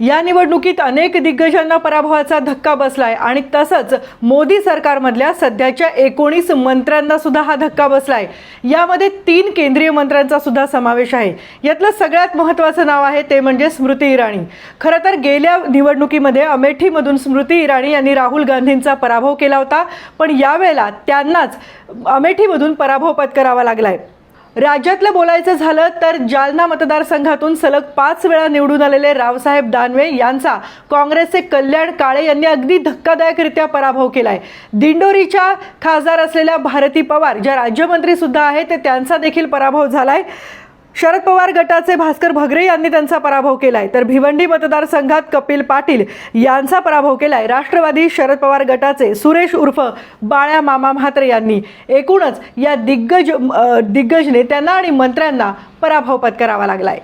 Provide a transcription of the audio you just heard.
या निवडणुकीत अनेक दिग्गजांना पराभवाचा धक्का बसलाय आणि तसंच मोदी सरकारमधल्या सध्याच्या एकोणीस मंत्र्यांना सुद्धा हा धक्का बसलाय. यामध्ये तीन केंद्रीय मंत्र्यांचा सुद्धा समावेश आहे. यातलं सगळ्यात महत्त्वाचं नाव आहे ते म्हणजे स्मृती इराणी. खरं तर गेल्या निवडणुकीमध्ये अमेठीमधून स्मृती इराणी यांनी राहुल गांधींचा पराभव केला होता पण यावेळेला त्यांनाच अमेठीमधून पराभव पत्करावा लागलाय. राज्यातलं बोलायचं झालं तर जालना मतदारसंघातून सलग पाच वेळा निवडून आलेले रावसाहेब दानवे यांचा काँग्रेसचे कल्याण काळे यांनी अगदी धक्कादायकरित्या पराभव केलाय. दिंडोरीच्या खासदार असलेल्या भारती पवार ज्या राज्यमंत्री सुद्धा आहेत ते त्यांचा देखील पराभव झालाय. शरद पवार गटाचे भास्कर भगरे यांनी त्यांचा पराभव केलाय. तर भिवंडी मतदारसंघात कपिल पाटील यांचा पराभव केलाय. राष्ट्रवादी शरद पवार गटाचे सुरेश उर्फ बाळ्या मामा म्हात्रे यांनी एकूणच या दिग्गज दिग्गज नेत्यांना आणि मंत्र्यांना पराभव पत्करावा लागलाय.